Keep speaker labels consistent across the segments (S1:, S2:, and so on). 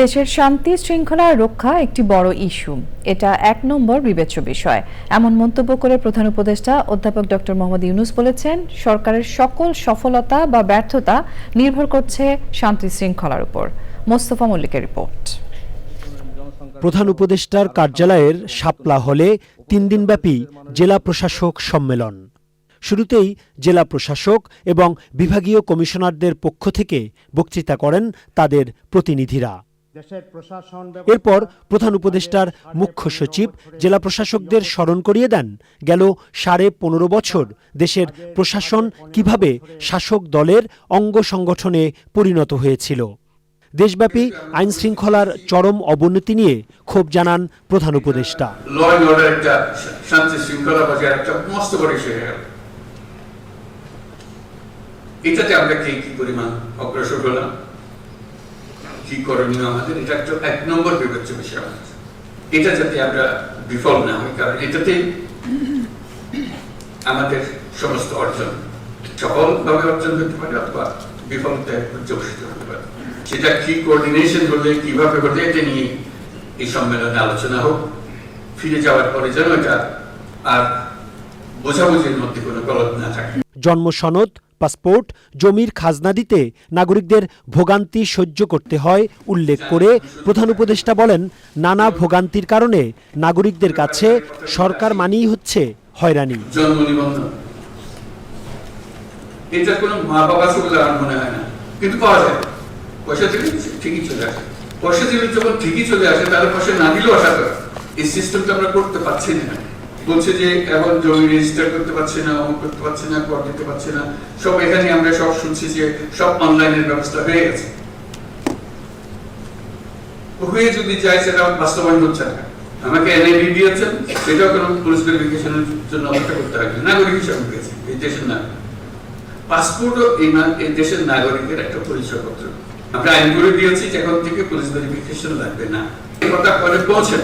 S1: দেশের শান্তি, শৃঙ্খলা রক্ষা একটি বড় ইস্যু। এটা এক নম্বর বিবেচ্য বিষয়। এমন মন্তব্য করে প্রধান উপদেষ্টা অধ্যাপক ডক্টর মোহাম্মদ ইউনুস বলেছেন, সরকারের সকল সফলতা বা ব্যর্থতা নির্ভর করছে শান্তি শৃঙ্খলার উপর। মোস্তফা মল্লিকের রিপোর্ট।
S2: প্রধান উপদেষ্টার কার্যালয়ের শাপলা হলে তিন দিনব্যাপী জেলা প্রশাসক সম্মেলন। শুরুতেই জেলা প্রশাসক এবং বিভাগীয় কমিশনারদের পক্ষ থেকে বক্তৃতা করেন তাদের প্রতিনিধিরা। এরপর প্রধান উপদেষ্টার মুখ্য সচিব জেলা প্রশাসকদের স্মরণ করিয়ে দেন। গেল সাড়ে পনেরো বছর দেশের প্রশাসন কীভাবে শাসক দলের অঙ্গ সংগঠনে পরিণত হয়েছিল। দেশব্যাপী আইন শৃঙ্খলার চরম অবনতি নিয়ে ক্ষোভ জানান প্রধান উপদেষ্টা।
S3: এটাতে আমরা কি কি পরিমাণ অগ্রসর হলাম? কি করণীয় আমাদের? এটা একটা এক নম্বর বিবেচ্য বিষয় আমাদের। এটা যাতে আমরা বিফল না হই, কারণ এটাতে আমাদের সমস্ত অর্জন সফলভাবে অর্জন হতে পারে অথবা বিফলতায় পর্যবসিত হতে পারে। সেটা কি কোঅর্ডিনেশন হলে, কীভাবে হলে, এটা নিয়ে এই সম্মেলনে আলোচনা হোক। ফিরে যাওয়ার পরে যেন এটা আর বোঝাবুঝির মধ্যে কোনো গলত না থাকে।
S2: জন্ম সনদ পাসপোর্ট, জমির খাজনা দিতে নাগরিকদের ভোগান্তি সহ্য করতে হয় উল্লেখ করে প্রধান উপদেষ্টা বলেন, নানা ভোগান্তির কারণে নাগরিকদের কাছে সরকার মানেই হচ্ছে হয়রানি।
S3: পয়সা দিলে আসে। পয়সা দিলে যখন ঠিকই চলে আসে, তাহলে পয়সা না দিলেও আশা করে। এই সিস্টেমটা আমরা করতে পারছি না। বলছে যে এখন জমি রেজিস্টার করতে পারছি না, অমুক করতে পারছি না, কর দিতে পারছি না। সব এখানে আমরা সব শুনছি যে সব অনলাইনের ব্যবস্থা হয়ে গেছে। হয়ে যদি যায় সেটা বাস্তবায়ন হচ্ছে না। আমাকে এনআইডি দিয়েছেন সেটাও কোনো পুলিশ ভেরিফিকেশনের জন্য অপেক্ষা করতে নাগরিক হিসাবে এই দেশের নাগরিক। এই দেশের নাগরিকের একটা পরিচয়পত্র। আমরা আইন করে দিয়েছি এখন থেকে পুলিশ ভেরিফিকেশন লাগবে না। এই কথা পরে পৌঁছে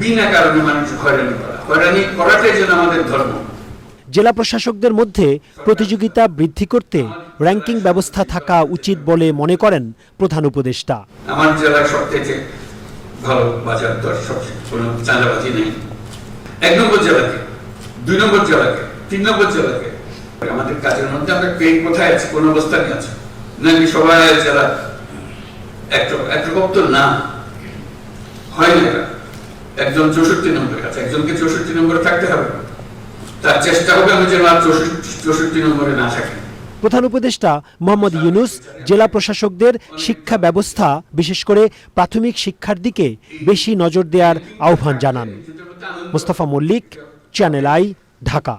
S3: বিনা কারণে মানুষ হয়রানি করা। হয়রানি করাটাই যেন আমাদের ধর্ম।
S2: জেলা প্রশাসকদের মধ্যে প্রতিযোগিতা বৃদ্ধি করতে র্যাঙ্কিং ব্যবস্থা থাকা উচিত বলে মনে করেন প্রধান উপদেষ্টা।
S3: আমার জেলায় ভালো বাজার দর সব কোনো চাঁদাবাজি নেই। এক নম্বর জেলাকে দুই নম্বর জেলাকে তিন নম্বর জেলাকে। আমাদের কাজের মধ্যে আমরা কে কোথায় আছি কোন অবস্থানে আছে? নাকি সবাই জেলা একরকম একরকম তো না হয় না। একজন চৌষট্টি নম্বরের কাছে, একজনকে চৌষট্টি নম্বরে থাকতে হবে। তার চেষ্টা হবে আমি যেন আর চৌষট্টি নম্বরে না থাকি।
S2: প্রধান উপদেষ্টা মোহাম্মদ ইউনুস জেলা প্রশাসকদের শিক্ষা ব্যবস্থা, বিশেষ করে প্রাথমিক শিক্ষার দিকে বেশি নজর দেওয়ার আহ্বান জানান। Mostafa Mallick Channel I Dhaka